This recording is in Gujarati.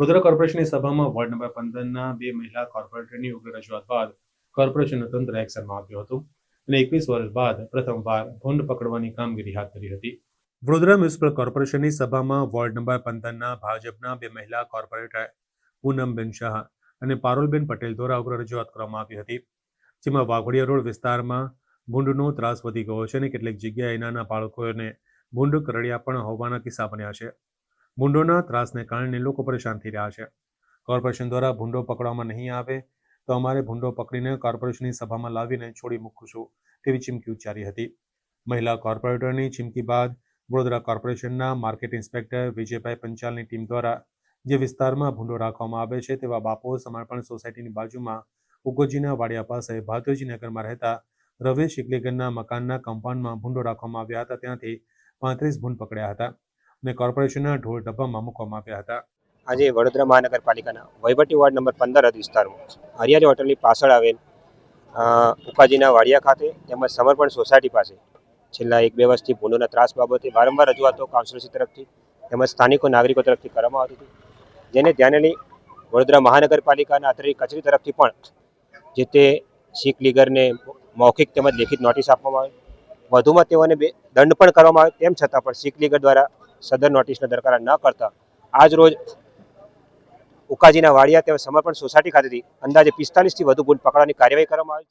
વડોદરા કોર્પોરેશનની સભામાં વોર્ડ નંબર પંદરના બે મહિલા કોર્પોરેટરની ઉગ્ર રજૂઆત બાદ કોર્પોરેશનનું તંત્ર એક્શનમાં આવ્યું હતું અને એકવીસ વર્ષ બાદ પ્રથમવાર ભૂંડ પકડવાની કામગીરી હાથ ધરી હતી. વડોદરા મ્યુનિસિપલ કોર્પોરેશનની સભામાં વોર્ડ નંબર પંદરના ભાજપના બે મહિલા કોર્પોરેટર પૂનમબેન શાહ અને પારુલબેન પટેલ દ્વારા ઉગ્ર રજૂઆત કરવામાં આવી હતી, જેમાં વાઘોડિયા રોડ વિસ્તારમાં ભૂંડનો ત્રાસ વધી ગયો છે અને કેટલીક જગ્યાએ નાના બાળકોને ભૂંડ કરડ્યા પણ હોવાના કિસ્સા બન્યા છે. ભૂંડોના ત્રાસને કારણે લોકો પરેશાન થઈ રહ્યા છે. કોર્પોરેશન દ્વારા ભૂંડો પકડવામાં નહીં આવે તો અમારે ભૂંડો પકડીને કોર્પોરેશનની સભામાં લાવીને છોડી મૂકીશું, તેવી ચીમકી ઉચ્ચારી હતી. મહિલા કોર્પોરેટરની ચીમકી બાદ વડોદરા કોર્પોરેશનના માર્કેટ ઇન્સ્પેક્ટર વિજયભાઈ પંચાલની ટીમ દ્વારા જે વિસ્તારમાં ભૂંડો રાખવામાં આવે છે તેવા બાપો સમર્પણ સોસાયટીની બાજુમાં ઉગોજીના વાડિયા પાસે ભાતોજી નગરમાં રહેતા રવેશ શિકલીગરના મકાનના કમ્પાઉન્ડમાં ભૂંડો રાખવામાં આવ્યા હતા, ત્યાંથી પાંત્રીસ ભૂંડ પકડ્યા હતા. અને કોર્પોરેશનના ઢોર ડબ્બામાં મૂકવામાં આવ્યા હતા. આજે વડોદરા મહાનગરપાલિકાના વહીવટી વોર્ડ નંબર પંદર વિસ્તારમાં હરિયાળી હોટલની પાછળ આવેલ ઉપાજીના વાડિયા ખાતે તેમજ સમર્પણ સોસાયટી પાસે છેલ્લા એક બે વર્ષથી ભૂંડોના ત્રાસ બાબતે વારંવાર રજૂઆતો કાઉન્સિલરશ્રી તરફથી તેમજ સ્થાનિકો નાગરિકો તરફથી કરવામાં આવતી હતી. જેને ધ્યાને લઈ વડોદરા મહાનગરપાલિકાના અત્રે કચેરી તરફથી પણ જે તે શીખ લીગરને મૌખિક તેમજ લેખિત નોટિસ આપવામાં આવે. વધુમાં તેઓને બે દંડ પણ કરવામાં આવે. તેમ છતાં પણ શીખ લીગર દ્વારા સદર નોટિસનો દરકાર ન કરતા આજ રોજ ઉકાજીના વાડિયા તેમજ સમર્પણ સોસાયટી ખાતેથી અંદાજે પિસ્તાલીસથી વધુ ભૂંડ પકડવાની કાર્યવાહી કરવામાં આવી